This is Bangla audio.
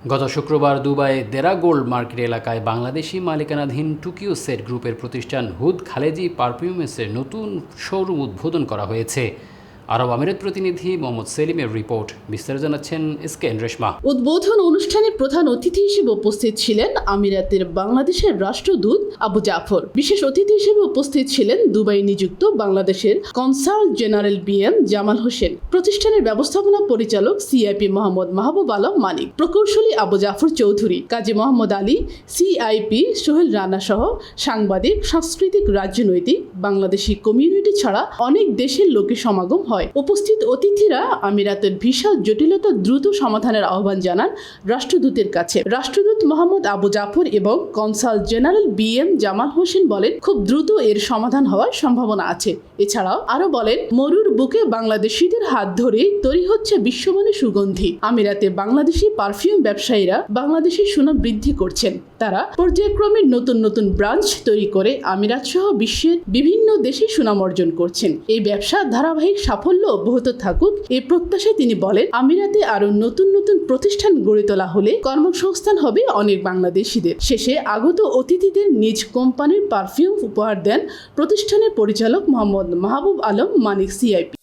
গত শুক্রবার দুবাই দেরা গোল্ড মার্কেট এলাকায় বাংলাদেশি মালিকানাধীন টুকিও সেট গ্রুপের প্রতিষ্ঠান হুদ খালেজি পারফিউমেসের নতুন শোরুম উদ্বোধন করা হয়েছে। আরব আমিরাত প্রতিনিধি মোহাম্মদ সেলিমের রিপোর্ট। বিস্তারিত জানাচ্ছেন এসকে রেশমা উদ্বোধন অনুষ্ঠানে প্রধান অতিথি হিসেবে উপস্থিত ছিলেন আমিরাতের বাংলাদেশের রাষ্ট্রদূত আবু জাফর। বিশেষ অতিথি হিসেবে উপস্থিত ছিলেন দুবাই নিযুক্ত বাংলাদেশের consul general B M Jamal Hossain. প্রতিষ্ঠানের ব্যবস্থাপনা পরিচালক সিআইপি মোহাম্মদ মাহবুব আলম মানিক। প্রকৌশলী আবু জাফর চৌধুরী, কাজী মোহাম্মদ আলী সিআইপি সোহেল রানা সহ সাংবাদিক, সাংস্কৃতিক, রাজনৈতিক, বাংলাদেশি কমিউনিটি ছাড়া অনেক দেশের লোকের সমাগম হয়। উপস্থিত অতিথিরা আমিরাতের বিশাল জটিলতা দ্রুত সমাধানের আহ্বান জানান রাষ্ট্রদূতের কাছে। রাষ্ট্রদূত মোহাম্মদ আবু জাফর এবং consul general B M Jamal Hossain বলেন, খুব দ্রুত এর সমাধান হওয়ার সম্ভাবনা আছে। এছাড়াও আরও বলেন, মরুর বুকে বাংলাদেশিদের হাত ধরে তৈরি হচ্ছে বিশ্বমানের সুগন্ধি। আমিরাতে বাংলাদেশি পারফিউম ব্যবসায়ীরা বাংলাদেশের সুনাম বৃদ্ধি করছেন। তারা পর্যায়ক্রমে নতুন নতুন ব্রাঞ্চ তৈরি করে আমিরাত সহ বিশ্বের বিভিন্ন দেশে সুনাম অর্জন করছেন। এই ব্যবসা ধারাবাহিক সাফল্য অব্যাহত থাকুক এই প্রত্যাশায় তিনি বলেন, আমিরাতে আরও নতুন নতুন প্রতিষ্ঠান গড়ে তোলা হলে কর্মসংস্থান হবে অনেক বাংলাদেশিদের। শেষে আগত অতিথিদের নিজ কোম্পানির পারফিউম উপহার দেন প্রতিষ্ঠানের পরিচালক মোহাম্মদ মাহবুব আলম, মানিক সিআইপি।